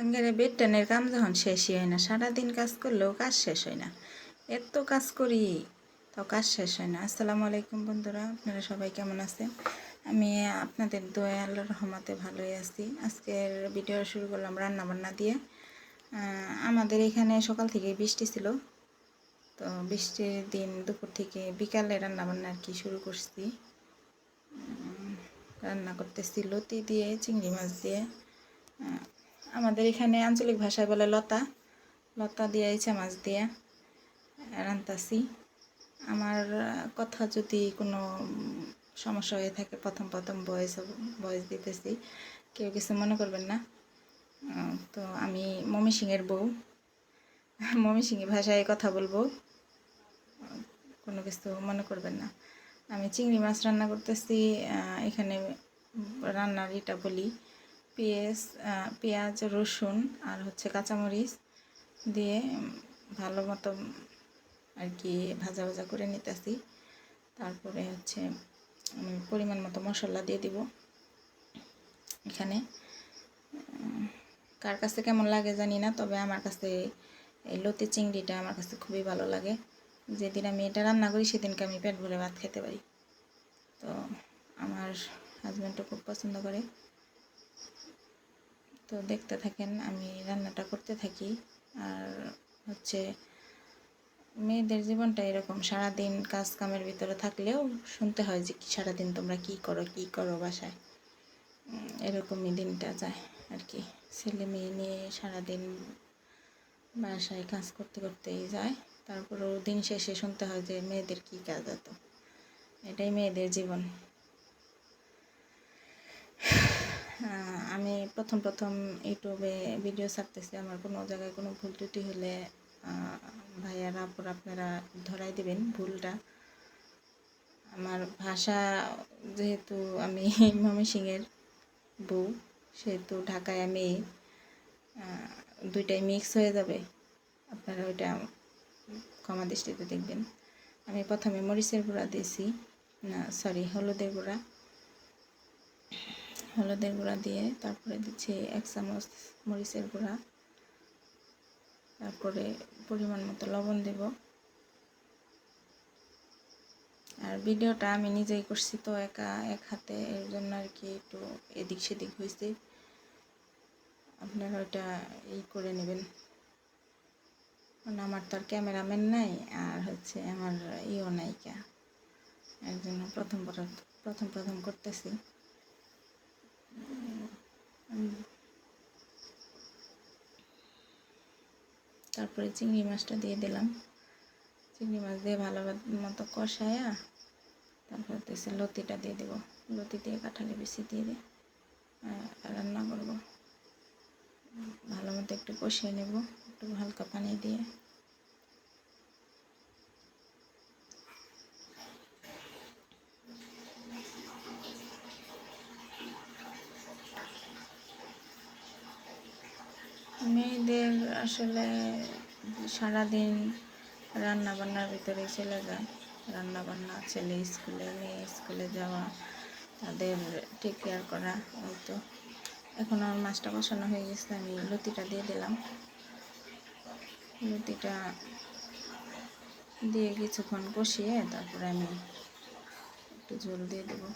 আঙ্গেরে বেডটানের কাম যখন শেষই হয় না, সারাদিন কাজ করলেও কাজ শেষ হয় না। এত কাজ করি, তো কাজ শেষ হয় না। আসসালামু আলাইকুম বন্ধুরা, আপনারা সবাই কেমন আছেন? আমি আপনাদের দোয়া আল্লাহর রহমতে ভালোই আছি। আজকের ভিডিও শুরু করলাম রান্না বান্না দিয়ে আমাদের এখানে সকাল থেকে বৃষ্টি ছিল। তো বৃষ্টির দিন দুপুর থেকে বিকালে রান্না বান্না আর কি শুরু করছি। রান্না করতেছি লতি দিয়ে, চিংড়ি মাছ দিয়ে। আমাদের এখানে আঞ্চলিক ভাষায় বলে লতা। লতা দিয়ে ইচা মাছ দিয়ে রান্তাছি আমার কথা যদি কোনো সমস্যা হয়ে থাকে, প্রথম প্রথম ভয়েস ভয়েস দিতেছি। কেউ কিছু মনে করবেন না। তো আমি মমি সিংয়ের বউ। মমি সিংয়ের ভাষায় কথা বলব। কোনো কিছু মনে করবেন না। আমি চিংড়ি মাছ রান্না করতেছি। এখানে রান্নার এটা বলি। পেঁয়াজ পেঁয়াজ, রসুন আর হচ্ছে কাঁচামরিচ দিয়ে ভালো মতো আর কি ভাজা ভাজা করে নিতেছি। তারপরে হচ্ছে আমি পরিমাণ মতো মশলা দিয়ে দিব এখানে। কার কাছে কেমন লাগে জানি না, তবে আমার কাছে এই লতি চিংড়িটা আমার কাছে খুবই ভালো লাগে। যেদিন আমি এটা রান্না করি সেদিনকে আমি পেট ভরে ভাত খেতে পারি। তো আমার হাজব্যান্ডও খুব পছন্দ করে। তো দেখতে থাকেন, আমি রান্নাটা করতে থাকি। আর হচ্ছে মেয়েদের জীবনটা এরকম, সারাদিন কাজ কামের ভিতরে থাকলেও শুনতে হয় যে সারাদিন তোমরা কি করো কি করো বাসায়। এরকমই দিনটা যায় আর কি। ছেলে মেয়ে নিয়ে সারাদিন বাসায় কাজ করতে করতেই যায়। তারপরেও দিন শেষে শুনতে হয় যে মেয়েদের কি কাজ এত। এটাই মেয়েদের জীবন। আমি প্রথম প্রথম ইউটিউবে ভিডিও ছাড়তেছি। আমার কোনো জায়গায় কোনো ভুল ত্রুটি হলে ভাইয়ারা আপুরা আপনারা ধরাই দিবেন ভুলটা। আমার ভাষা যেহেতু আমি ময়মনসিংহের বউ, সেহেতু ঢাকায় আমি দুইটাই মিক্স হয়ে যাবে। আপনারা ওইটা ক্ষমা দৃষ্টিতে দেখবেন। আমি প্রথমে মরিচের গুঁড়া দিয়েছি। না সরি হলুদের গুঁড়া। হলুদের গুঁড়া দিয়ে, তারপরে দিচ্ছি এক চামচ মরিচের গুঁড়া। তারপরে পরিমাণ মতো লবণ দেব। আর ভিডিওটা আমি নিজেই করছি তো একা, এক হাতে, এর জন্য আর কি একটু এদিক সেদিক হয়েছে। আপনারা ওইটা ই করে নেবেন। কারণ আমার তো আর ক্যামেরাম্যান নাই, আর হচ্ছে আমার ইও নায়িকা এর জন্য প্রথম প্রথম প্রথম করতেছি। তারপরে চিংড়ি মাছটা দিয়ে দিলাম। চিংড়ি মাছ দিয়ে ভালো মতো কষায়া তারপর হচ্ছে লতিটা দিয়ে দেবো। লতি দিয়ে কাঁঠালি বেশি দিয়ে দিয়ে রান্না করব। ভালো মতো একটু কষিয়ে নেব, একটু হালকা পানি দিয়ে। মেয়েদের আসলে সারাদিন রান্না বান্নার ভিতরে চলে যায়। রান্না বান্না ছেলে স্কুলে, মেয়ে স্কুলে যাওয়া, তাদের টেক কেয়ার করা, ওই তো। এখন আমার মাছটা বসানো হয়ে গেছে, আমি লতিটা দিয়ে দিলাম। লতিটা দিয়ে কিছুক্ষণ কষিয়ে তারপরে আমি একটু ঝোল দিয়ে দেবো।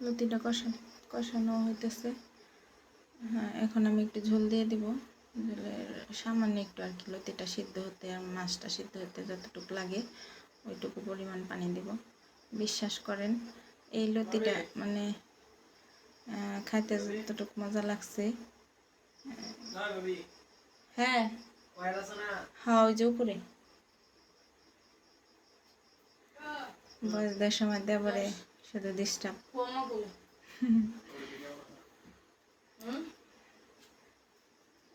লতিটা কষা, কষানো হইতেছে। হ্যাঁ এখন আমি একটু ঝোল দিয়ে দিব। ঝোলের সামান্য একটু আর কি, লতিটা সিদ্ধ হতে আর মাছটা সিদ্ধ হতে যতটুকু লাগে, ওইটুকু পরিমাণ পানি দিব। বিশ্বাস করেন, এই লতিটা মানে খাইতে যতটুকু মজা লাগছে। হ্যাঁ হ্যাঁ ওই যে উপরে। বয়স দেওয়ার সময় দেবরে শুধু ডিস্টার্ব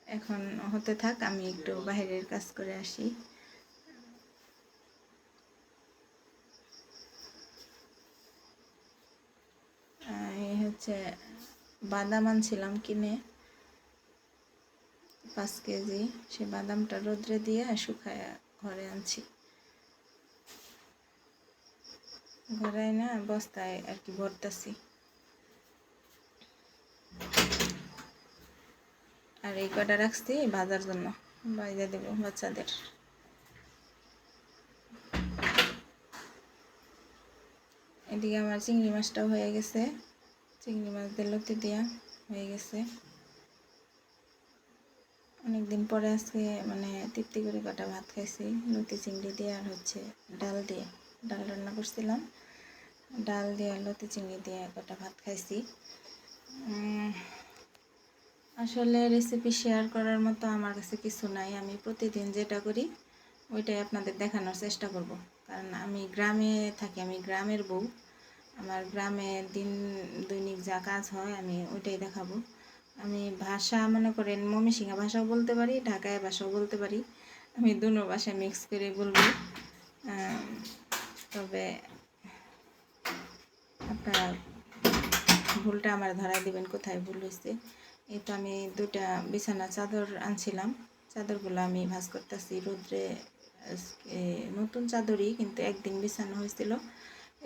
এখন হতে থাক আমি একটু বাইরের কাজ করে আসি। এই হচ্ছে বাদাম আনছিলাম কিনে। পাঁচ কেজি। সে বাদামটা রোদ্রে দিয়ে শুকায় ঘরে আনছি। ঘরে না, বস্তায় আর কি ভরতাছি। আর এই কটা রাখছি ভাজার জন্য বাইরে দেবো বাচ্চাদের। এদিকে আমার চিংড়ি মাছটাও হয়ে গেছে। চিংড়ি মাছ দিয়ে লতি দিয়া হয়ে গেছে। অনেকদিন পরে আজকে মানে তৃপ্তি করে কটা ভাত খাইছি, লতি, চিংড়ি দিয়ে আর হচ্ছে ডাল দিয়ে। ডাল রান্না করছিলাম। ডাল দিয়ে লতি চিংড়ি দিয়ে একটা ভাত খাইছি। আসলে রেসিপি শেয়ার করার মতো আমার কাছে কিছু নাই। আমি প্রতিদিন যেটা করি, ওইটাই আপনাদের দেখানোর চেষ্টা করব। কারণ আমি গ্রামে থাকি, আমি গ্রামের বউ। আমার গ্রামে দিন দৈনিক যা কাজ হয়, আমি ওইটাই দেখাবো। আমি ভাষা, মনে করেন মমিসিংহা ভাষাও বলতে পারি, ঢাকায় ভাষাও বলতে পারি। আমি দুনো ভাষা মিক্স করে বলব। তবে আপনারা ভুলটা আমার ধরাই দিবেন, কোথায় ভুল হয়েছে এই তো আমি দুটা বিছানা, চাদর আনছিলাম। চাদরগুলো আমি ভাঁজ করতেছি। রোদ্রে নতুন চাদরই, কিন্তু একদিন বিছানো হয়েছিল।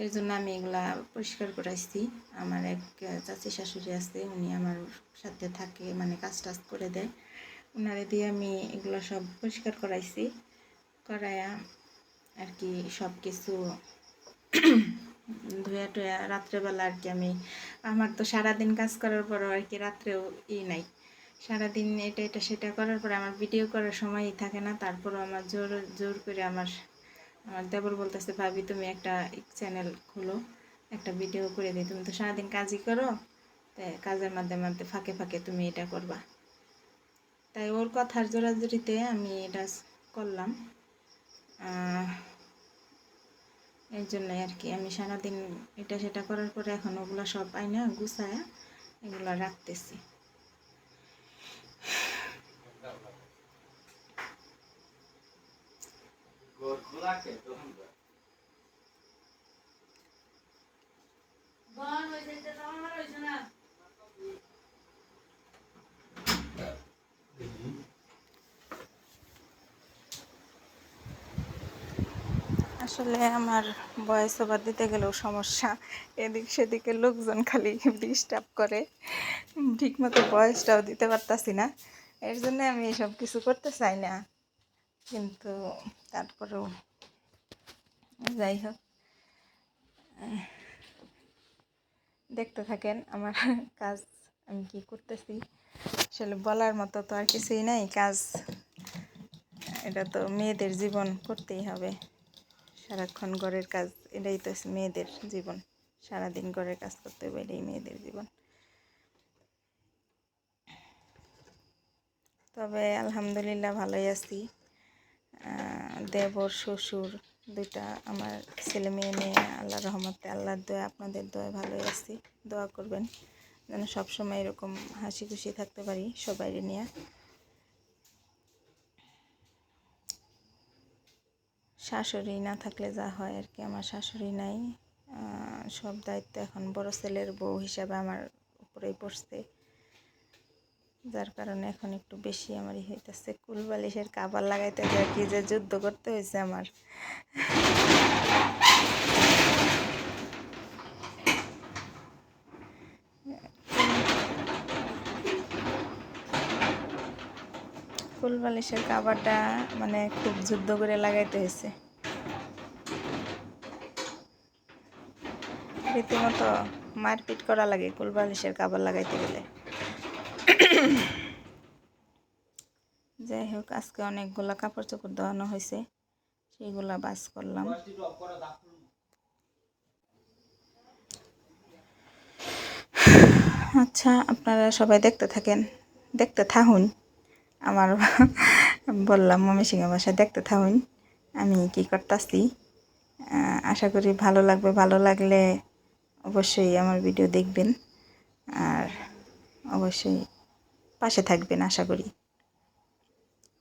এর জন্য আমি এগুলা পরিষ্কার করাইছি। আমার এক চাচি শাশুড়ি আছে, উনি আমার সাথে থাকে মানে কাজ টাজ করে দেয়। ওনারে দিয়ে আমি এগুলো সব পরিষ্কার করাইছি। করায়া আর কি সব কিছু ধুয়া টুয়া রাত্রেবেলা আর কি আমি, আমার তো সারাদিন কাজ করার পরও আর কি রাত্রেও ই নাই। সারাদিন এটা এটা, সেটা করার পরে আমার ভিডিও করার সময়ই থাকে না, তারপরও আমার জোর জোর করে আমার আমার দেবর বলতেছে, ভাবি, তুমি একটা চ্যানেল খুলো, একটা ভিডিও করে দিই। তুমি তো সারাদিন কাজই করো তাই কাজের মাধ্যমে মাধ্যমে ফাঁকে ফাঁকে তুমি এটা করবা। তাই ওর কথার জোরাজুরিতে আমি এটা করলাম। এর জন্যই আর কি। আমি সারাদিন এটা সেটা করার পরে এখন ওগুলো সব আইনা গুছায় এগুলো রাখতেছি। আসলে আমার বয়স ওভার দিতে গেলেও সমস্যা। এদিক সেদিকে লোকজন খালি ডিস্টার্ব করে। ঠিকমতো বয়সটাও দিতে পারতাছি না। এর জন্য আমি এসব কিছু করতে চাই না। কিন্তু তারপরেও যাই হোক। দেখতে থাকেন আমার কাজ আমি কি করতেছি। আসলে বলার মতো তো আর কিছুই নাই। কাজ, এটা তো মেয়েদের জীবন করতেই হবে। সারাক্ষণ ঘরের কাজ, এটাই তো মেয়েদের জীবন। সারাদিন ঘরের কাজ করতে হবে এটাই মেয়েদের জীবন। তবে আলহামদুলিল্লাহ ভালোই আছি। দেবর, শ্বশুর দুইটা আমার ছেলে মেয়ে নিয়ে আল্লাহ রহমতে, আল্লাহর দোয়া, আপনাদের দোয়া ভালোই আছি। দোয়া করবেন যেন সবসময় এরকম হাসি খুশি থাকতে পারি সবাই নিয়ে। শাশুড়ি না থাকলে যা হয় আর কি। আমার শাশুড়ি নাই। সব দায়িত্ব এখন বড় ছেলের বউ হিসাবে আমার উপরেই পড়ছে। যার কারণে এখন একটু বেশি আমারই হইতেছে। কুল বালিশের কাবার লাগাইতে যায় কি যে যুদ্ধ করতে হয়েছে আমার। কুল বালিশের কাবারটা মানে খুব যুদ্ধ করে লাগাইতে হয়েছে। রীতিমতো মারপিট করা লাগে কুল বালিশের কাবার লাগাইতে গেলে। যাই হোক, আজকে অনেকগুলা কাপড় চোপড় দেওয়ানো হয়েছে, সেগুলা বাস করলাম। আচ্ছা আপনারা সবাই দেখতে থাকেন, দেখতে থাকুন। আমার বললাম, মমি সিংহ বাসায় দেখতে থাকুন। আমি কি করতেছি? আশা করি ভালো লাগবে। ভালো লাগলে অবশ্যই আমার ভিডিও দেখবেন। আর অবশ্যই পাশে থাকবেন, আশা করি।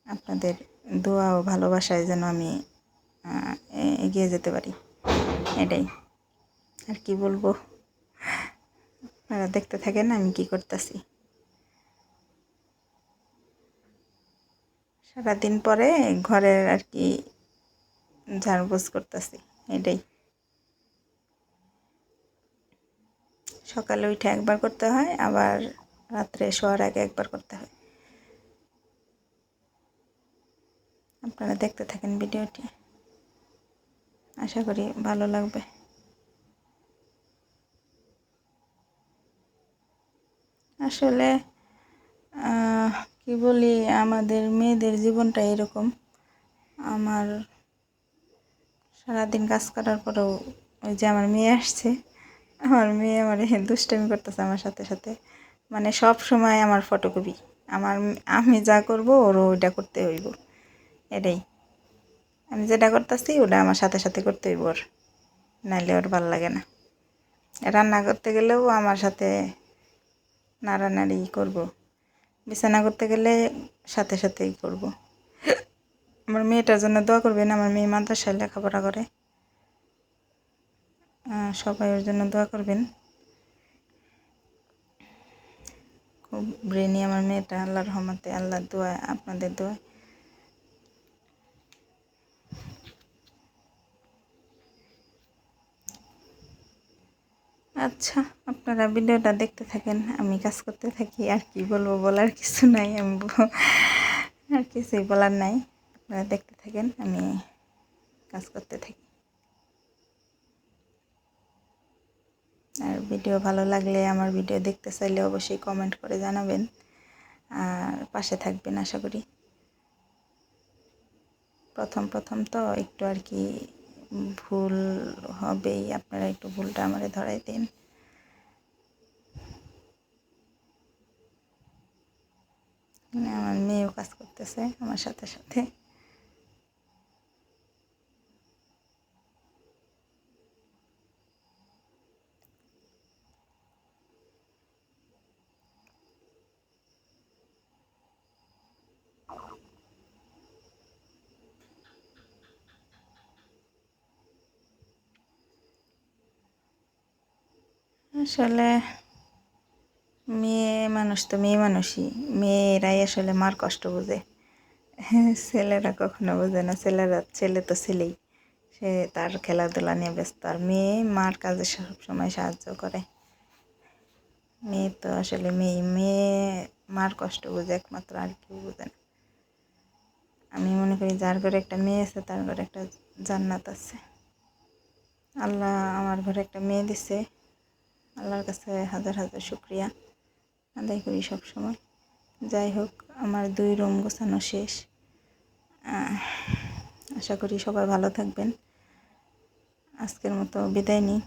আপনাদের দোয়া ও ভালোবাসায় যেন আমি এগিয়ে যেতে পারি। এটাই। আর কি বলব? দেখতে থাকেন, আমি কি করতেছি? সারাদিন পরে ঘরের আর কি ঝাড়বুঝ করতেছি, এটাই। সকালে উঠে একবার করতে হয়, আবার রাত্রে শোয়ার আগে একবার করতে হয়। আপনারা দেখতে থাকেন ভিডিওটি। আশা করি ভালো লাগবে। আসলে কি বলি, আমাদের মেয়েদের জীবনটা এরকম। আমার সারাদিন কাজ করার পরেও ওই যে আমার মেয়ে আসছে, আমার মেয়ে আমার দুষ্টামি করতেছে আমার সাথে সাথে। মানে সব সময় আমার ফটোকপি আমার, আমি যা করব ওরও ওইটা করতে হইব। এটাই। আমি যেটা করতেছি ওটা আমার সাথে সাথে করতে হইব ওর। নাইলে ওর ভালো লাগে না। রান্না করতে গেলেও আমার সাথে নাড়ানাড়ি করব। বিছানা করতে গেলে সাথে সাথেই করব। আমার মেয়েটার জন্য দোয়া করবেন, আমার মেয়ে মাদ্রাসায় লেখাপড়া করে। সবাই ওর জন্য দোয়া করবেন। খুব ব্রেনি আমার মেয়েটা, আল্লাহর রহমতে, আল্লাহর দোয়া আপনাদের দোয়া আচ্ছা আপনারা ভিডিওটা দেখতে থাকেন, আমি কাজ করতে থাকি, আর কি বলব বলার কিছু নাই, আমি আর কিছুই বলার নাই। আপনারা দেখতে থাকেন, আমি কাজ করতে থাকি। আর ভিডিও ভালো লাগলে, আমার ভিডিও দেখতে চাইলে অবশ্যই কমেন্ট করে জানাবেন। আর পাশে থাকবেন, আশা করি। প্রথম প্রথম তো একটু আর কি ভুল হবেই। আপনারা একটু ভুলটা আমারে ধরাই দিন। আমার মেয়েও কাজ করতেছে আমার সাথে সাথে। আসলে মেয়ে মানুষ তো মেয়ে মানুষই। মেয়েরাই আসলে মার কষ্ট বোঝে। ছেলেরা কখনো বোঝে না। ছেলেরা, ছেলে তো ছেলেই। সে তার খেলাধুলা নিয়ে ব্যস্ত। আর মেয়ে মার কাজে সবসময় সাহায্য করে। মেয়ে তো আসলে মেয়ে। মেয়ে মার কষ্ট বোঝে একমাত্র আর কেউ বোঝে না। আমি মনে করি যার ঘরে একটা মেয়ে আছে, তার ঘরে একটা জান্নাত আছে। আল্লাহ আমার ঘরে একটা মেয়ে দিছে। আল্লাহর কাছে হাজার হাজার শুক্রিয়া আদায় করি সব সময় যাই হোক, আমার দুই রুম গোছানো শেষ। আশা করি সবাই ভালো থাকবেন। আজকের মতো বিদায় নিই।